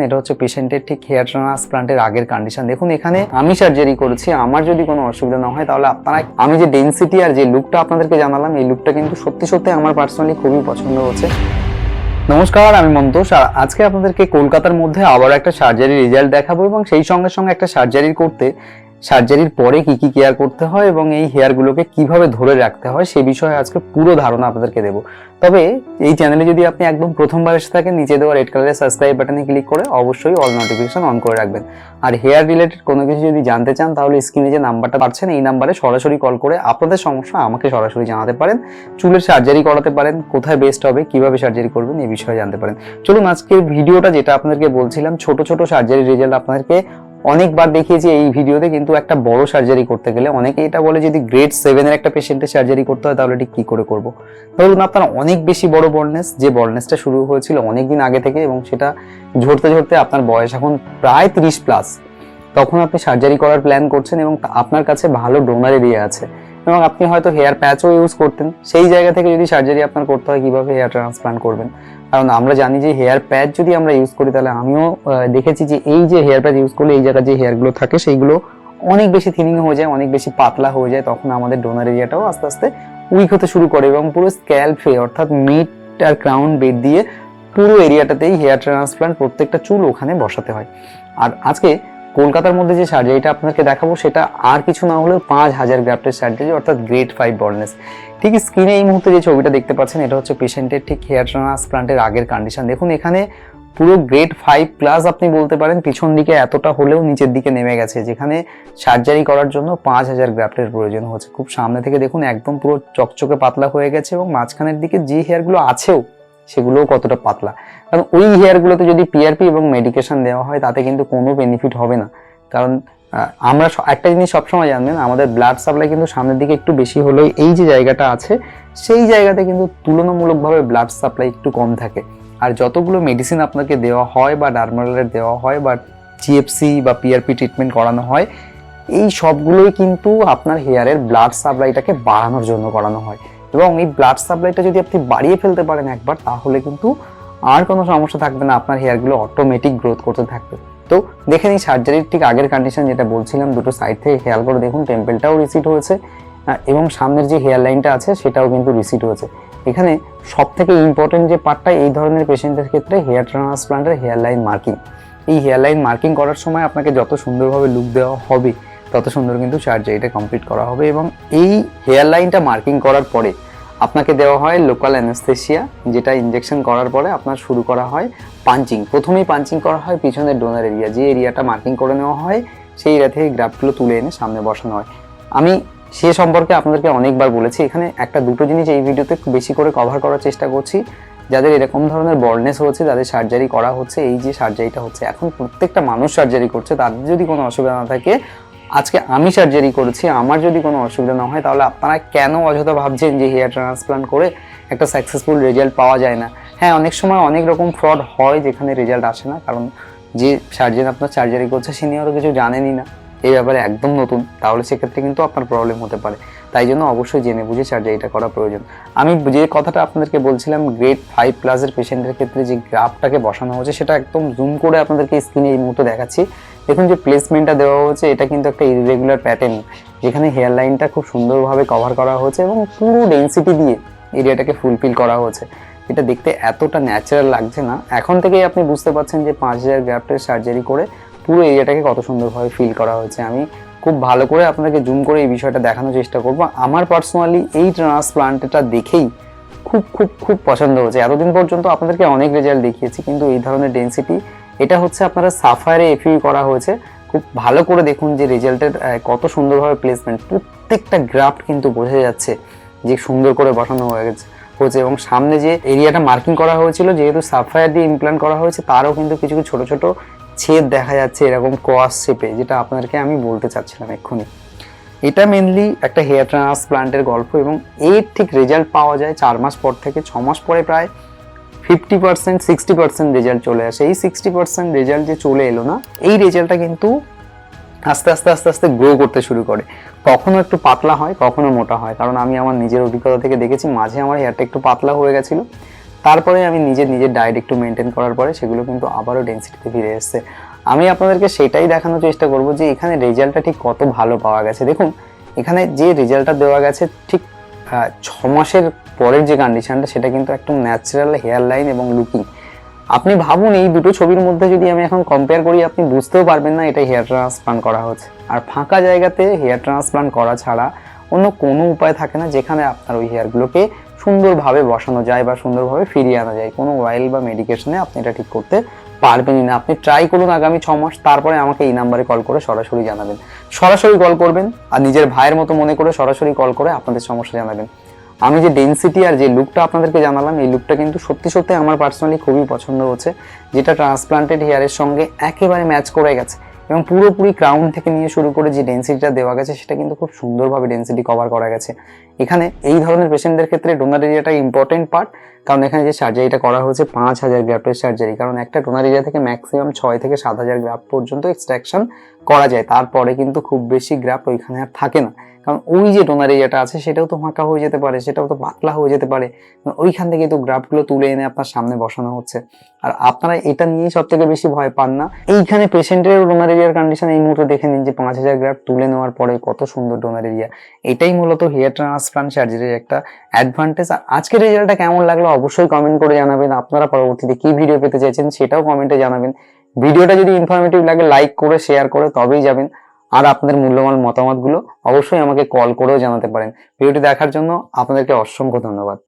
এটা হচ্ছে পেশেন্টের ঠিক হেয়ার ট্রান্সপ্লান্টের আগের কন্ডিশন দেখুন, এখানে আমি সার্জারি করেছি, আমার যদি কোনো অসুবিধা না হয়, তাহলে আপনারা আমি যে ডেন্সিটি আর যে লুকটা আপনাদেরকে জানালাম, এই লুকটা কিন্তু সত্যি সত্যি আমার পার্সোনালি খুবই পছন্দ হচ্ছে। নমস্কার, আমি মন্তোষ, আর আজকে আপনাদেরকে কলকাতার মধ্যে আবার একটা সার্জারি রেজাল্ট দেখাবো এবং সেই সঙ্গে সঙ্গে একটা সার্জারি করতে সার্জারির পরে কি কি কেয়ার করতে হয় এবং এই হেয়ারগুলোকে কীভাবে ধরে রাখতে হয় সে বিষয়ে আজকে পুরো ধারণা আপনাদেরকে দেবো। তবে এই চ্যানেলে যদি আপনি একদম প্রথমবার এসে থাকেন, নিচে দেওয়া রেড কালারের সাবস্ক্রাইব বাটনে ক্লিক করে অবশ্যই অল নোটিফিকেশন অন করে রাখবেন। আর হেয়ার রিলেটেড কোনো কিছু যদি জানতে চান, তাহলে স্ক্রিনে যে নাম্বারটা পাচ্ছেন, এই নাম্বারে সরাসরি কল করে আপনাদের সমস্যা আমাকে সরাসরি জানাতে পারেন। চুলের সার্জারি করাতে পারেন, কোথায় বেস্ট হবে, কীভাবে সার্জারি করবেন এই বিষয়ে জানতে পারেন। চলুন আজকের ভিডিওটা যেটা আপনাদেরকে বলছিলাম, ছোট ছোট সার্জারি রেজাল্ট আপনাদেরকে অনেকবার দেখিয়েছি এই ভিডিওতে, কিন্তু একটা বড় সার্জারি করতে গেলে অনেকে এটা বলে যদি গ্রেড সেভেনের একটা পেশেন্টের সার্জারি করতে হয়, তাহলে ঠিক কী করে করব? ধরুন আপনার অনেক বেশি বড় বলনেস যে বলনেসটা শুরু হয়েছিল অনেক দিন আগে থেকে এবং সেটা ঝরতে ঝরতে আপনার বয়স এখন প্রায় তিরিশ প্লাস তখন আপনি সার্জারি করার প্ল্যান করছেন এবং আপনার কাছে ভালো ডোনার এরিয়া আছে। এবং আপনি হয়তো হেয়ার প্যাচও ইউজ করতেন। সেই জায়গা থেকে যদি সার্জারি আপনার করতে হয়, কীভাবে হেয়ার ট্রান্সপ্লান্ট করবেন? কারণ আমরা জানি যে হেয়ার প্যাচ যদি আমরা ইউজ করি, তাহলে আমিও দেখেছি যে এই যে হেয়ার প্যাচ ইউজ করলে এই জায়গায় যে হেয়ারগুলো থাকে, সেইগুলো অনেক বেশি থিনিং হয়ে যায়, অনেক বেশি পাতলা হয়ে যায়। তখন আমাদের ডোনার এরিয়াটাও আস্তে আস্তে উইক হতে শুরু করে এবং পুরো স্ক্যাল্পে অর্থাৎ মিট আর ক্রাউন বেড দিয়ে পুরো এরিয়াটাতেই হেয়ার ট্রান্সপ্লান্ট প্রত্যেকটা চুল ওখানে বসাতে হয়। আর আজকে কলকাতার মধ্যে যে সার্জারিটা আপনাকে দেখাবো, সেটা আর কিছু না হলেও পাঁচ হাজার গ্রাফটের সার্জারি অর্থাৎ গ্রেড ফাইভ বলনেস ঠিক স্ক্রিনে এই মুহূর্তে যে ছবিটা দেখতে পাচ্ছেন, এটা হচ্ছে পেশেন্টের ঠিক হেয়ার ট্রান্সপ্লান্টের আগের কন্ডিশন দেখুন, এখানে পুরো গ্রেড ফাইভ প্লাস আপনি বলতে পারেন, পিছন দিকে এতটা হলেও নিচের দিকে নেমে গেছে, যেখানে সার্জারি করার জন্য পাঁচ হাজার গ্রাফটের প্রয়োজন হচ্ছে। খুব সামনে থেকে দেখুন, একদম পুরো চকচকে পাতলা হয়ে গেছে এবং মাঝখানের দিকে যে হেয়ারগুলো আছেও সেগুলোও কতটা পাতলা। কারণ ওই হেয়ারগুলোতে যদি পিআরপি এবং মেডিকেশন দেওয়া হয়, তাতে কিন্তু কোনো বেনিফিট হবে না। কারণ আমরা একটা জিনিস সবসময় জানবেন, আমাদের ব্লাড সাপ্লাই কিন্তু সামনের দিকে একটু বেশি হলেও এই যে জায়গাটা আছে, সেই জায়গাতে কিন্তু তুলনামূলকভাবে ব্লাড সাপ্লাই একটু কম থাকে। আর যতগুলো মেডিসিন আপনাকে দেওয়া হয় বা ডার্মালের দেওয়া হয় বা জিএফসি বা পিআরপি ট্রিটমেন্ট করানো হয়, এই সবগুলোই কিন্তু আপনার হেয়ারের ব্লাড সাপ্লাইটাকে বাড়ানোর জন্য করানো হয়। এবং এই ব্লাড সাপ্লাইটা যদি আপনি বাড়িয়ে ফেলতে পারেন একবার, তাহলে কিন্তু আর কোনো সমস্যা থাকবে না, আপনার হেয়ারগুলো অটোমেটিক গ্রোথ করতে থাকবে। তো দেখে নিই সার্জারির ঠিক আগের কন্ডিশন যেটা বলছিলাম, দুটো সাইড থেকে খেয়াল করে দেখুন টেম্পেলটাও রিসিট হয়েছে এবং সামনের যে হেয়ার লাইনটা আছে, সেটাও কিন্তু রিসিট হয়েছে। এখানে সব থেকে ইম্পর্টেন্ট যে পার্টটা এই ধরনের পেশেন্টের ক্ষেত্রে হেয়ার ট্রান্সপ্লান্টের হেয়ার লাইন মার্কিং এই হেয়ার লাইন মার্কিং করার সময় আপনাকে যত সুন্দরভাবে লুক দেওয়া হবে তত সুন্দর কিন্তু সার্জারিটা কমপ্লিট করা হবে এবং এই হেয়ার লাইনটা মার্কিং করার পরে আপনাকে দেওয়া হয় লোকাল অ্যানেস্থেশিয়া যেটা ইনজেকশন করার পরে আপনার শুরু করা হয় পাঞ্চিং প্রথমেই পাঞ্চিং করা হয়, পিছনের ডোনার এরিয়া যে এরিয়াটা মার্কিং করে নেওয়া হয়, সেই এরিয়া থেকে গ্রাফগুলো তুলে এনে সামনে বসানো হয়। আমি সে সম্পর্কে আপনাদেরকে অনেকবার বলেছি, এখানে একটা দুটো জিনিস এই ভিডিওতে বেশি করে কভার করার চেষ্টা করছি। যাদের এরকম ধরনের বলনেস হচ্ছে যাদের সার্জারি করা হচ্ছে, এই যে সার্জারিটা হচ্ছে, এখন প্রত্যেকটা মানুষ সার্জারি করছে, তাদের যদি কোনো অসুবিধা না থাকে আজকে আমি সার্জারি করেছি, আমার যদি কোনো অসুবিধা না হয়, তাহলে আপনারা কেন অযথা ভাবছেন যে হেয়ার ট্রান্সপ্লান্ট করে একটা সাকসেসফুল রেজাল্ট পাওয়া যায় না? হ্যাঁ অনেক সময় অনেক রকম ফ্রড হয় যেখানে রেজাল্ট আসে না, কারণ যে সার্জন আপনার সার্জারি করছে তিনি হয়তো কিছু জানেনই না। এই ব্যাপারে একদম নতুন, তাহলে সেক্ষেত্রে কিন্তু আপনার প্রবলেম হতে পারে। তাই জন্য অবশ্যই জেনে বুঝে সার্জারিটা করা প্রয়োজন। আমি যে কথাটা আপনাদেরকে বলছিলাম গ্রেড ফাইভ প্লাসের পেশেন্টের ক্ষেত্রে যে গ্রাফটাকে বসানো হয়েছে, সেটা একদম জুম করে আপনাদেরকে স্ক্রিনে এই মুহূর্তে দেখাচ্ছি। দেখুন যে প্লেসমেন্টটা দেওয়া হচ্ছে এটা কিন্তু একটা ইরেগুলার প্যাটার্ন যেখানে হেয়ার লাইনটা খুব সুন্দরভাবে কভার করা হয়েছে এবং পুরো ডেন্সিটি দিয়ে এরিয়াটাকে ফুলফিল করা হয়েছে। এটা দেখতে এতটা ন্যাচারাল লাগছে না। এখন থেকেই আপনি বুঝতে পারছেন যে পাঁচ হাজার গ্রাফটের সার্জারি করে পুরো এরিয়াটাকে কত সুন্দরভাবে ফিল করা হয়েছে। আমি খুব ভালো করে আপনাকে জুম করে এই বিষয়টা দেখানোর চেষ্টা করব। আমার পার্সোনালি এই ট্রান্সপ্লান্টটা দেখেই খুব খুব খুব পছন্দ হয়েছে। এতদিন পর্যন্ত আপনাদেরকে অনেক রেজাল্ট দেখিয়েছি, কিন্তু এই ধরনের ডেন্সিটি এটা হচ্ছে আপনারা সাফায়ারে এফিউ করা হয়েছে। খুব ভালো করে দেখুন যে রেজাল্টের কত সুন্দরভাবে প্লেসমেন্ট প্রত্যেকটা গ্রাফট কিন্তু বোঝা যাচ্ছে যে সুন্দর করে বসানো হয়ে গেছে, হয়েছে। এবং সামনে যে এরিয়াটা মার্কিং করা হয়েছিল, যেহেতু সাফায়ার দিয়ে ইমপ্ল্যান্ট করা হয়েছে, তারও কিন্তু কিছু কিছু ছোটো ছোটো ছেদ দেখা যাচ্ছে এরকম ক্রস শেপে যেটা আপনাদেরকে আমি বলতে চাচ্ছিলাম এক্ষুনি। এটা মেনলি একটা হেয়ার ট্রান্সপ্লান্টের গল্প এবং এর ঠিক রেজাল্ট পাওয়া যায় চার মাস পর থেকে, ছ মাস পরে প্রায় fifty percent sixty percent result চলে আসে। এই সিক্সটি পার্সেন্ট রেজাল্ট যে চলে এলো না, এই রেজাল্টটা কিন্তু আস্তে আস্তে আস্তে আস্তে গ্রো করতে শুরু করে। কখনো একটু পাতলা হয়, কখনো মোটা হয়। কারণ আমি আমার নিজের অভিজ্ঞতা থেকে দেখেছি, মাঝে আমার হেয়ারটা একটু পাতলা হয়ে গেছিল। তারপরে আমি নিজের নিজের ডায়েট একটু মেনটেন করার পরে সেগুলো কিন্তু আবারও ডেন্সিটিতে ফিরে এসছে। আমি আপনাদেরকে সেটাই দেখানোর চেষ্টা করব যে এখানে রেজাল্টটা ঠিক কত ভালো পাওয়া গেছে। দেখুন, এখানে যে রেজাল্টটা দেওয়া গেছে ঠিক ছ মাসের পরের যে কন্ডিশনটা সেটা কিন্তু একদম ন্যাচারাল হেয়ার লাইন এবং লুকিং আপনি ভাবুন, এই দুটো ছবির মধ্যে যদি আমি এখন কম্পেয়ার করি, আপনি বুঝতেও পারবেন না এটা হেয়ার ট্রান্সপ্লান্ট করা হচ্ছে। আর ফাঁকা জায়গাতে হেয়ার ট্রান্সপ্লান্ট করা ছাড়া অন্য কোনো উপায় থাকে না, যেখানে আপনার ওই হেয়ারগুলোকে সুন্দরভাবে বসানো যায় বা সুন্দরভাবে ফিরিয়ে আনা যায়। কোনো অয়েল বা মেডিকেশনে আপনি এটা ঠিক করতে পারবেনই না। আপনি ট্রাই করুন আগামী ছ মাস, তারপরে আমাকে এই নাম্বারে কল করে সরাসরি জানাবেন। সরাসরি কল করবেন আর নিজের ভাইয়ের মতো মনে করে সরাসরি কল করে আপনাদের সমস্যা জানাবেন। আমি যে ডেন্সিটি আর যে লুকটা আপনাদেরকে জানালাম, এই লুকটা কিন্তু সত্যি সত্যি আমার পার্সোনালি খুবই পছন্দ হচ্ছে, যেটা ট্রান্সপ্লান্টেড হেয়ারের সঙ্গে একেবারে ম্যাচ করে গেছে এবং পুরোপুরি ক্রাউন থেকে নিয়ে শুরু করে যে ডেন্সিটিটা দেওয়া গেছে, সেটা কিন্তু খুব সুন্দরভাবে ডেন্সিটি কভার করা গেছে। এখানে এই ধরনের পেশেন্টদের ক্ষেত্রে ডোনার এরিয়াটা ইম্পর্টেন্ট পার্ট কারণ এখানে যে সার্জারিটা করা হয়েছে, পাঁচ হাজার গ্রাফটের সার্জারি কারণ একটা ডোনার এরিয়া থেকে ম্যাক্সিমাম ছয় থেকে সাত হাজার গ্রাফ পর্যন্ত এক্সট্রাকশন করা যায়। তারপরে কিন্তু খুব বেশি গ্রাফ ওইখানে আর থাকে না। কারণ ওই যে ডোনার এরিয়াটা আছে, সেটাও তো ফাঁকা হয়ে যেতে পারে, সেটাও তো পাতলা হয়ে যেতে পারে। ওইখান থেকে তো গ্রাফগুলো তুলে এনে আপনার সামনে বসানো হচ্ছে। আর আপনারা এটা নিয়েই সব থেকে বেশি ভয় পান না। এইখানে পেশেন্টের ডোনার এরিয়ার কন্ডিশন এই মুহূর্তে দেখে নিন যে পাঁচ হাজার গ্রাফ তুলে নেওয়ার পরে কত সুন্দর ডোনার এরিয়া এটাই মূলত হেয়ার ট্রান্সপ্লান্ট সার্জারির একটা অ্যাডভান্টেজ আর আজকের রেজাল্টটা কেমন লাগল? অবশ্যই কমেন্ট করে জানাবেন, আপনারা পরবর্তীতে কি ভিডিও পেতে চাইছেন সেটাও কমেন্টে জানাবেন। ভিডিওটা যদি ইনফরমেটিভ লাগে লাইক করে শেয়ার করে, তবেই যাবেন। আর আপনাদের মূল্যবান মতামতগুলো অবশ্যই আমাকে কল করেও জানাতে পারেন। ভিডিওটি দেখার জন্য আপনাদেরকে অসংখ্য ধন্যবাদ।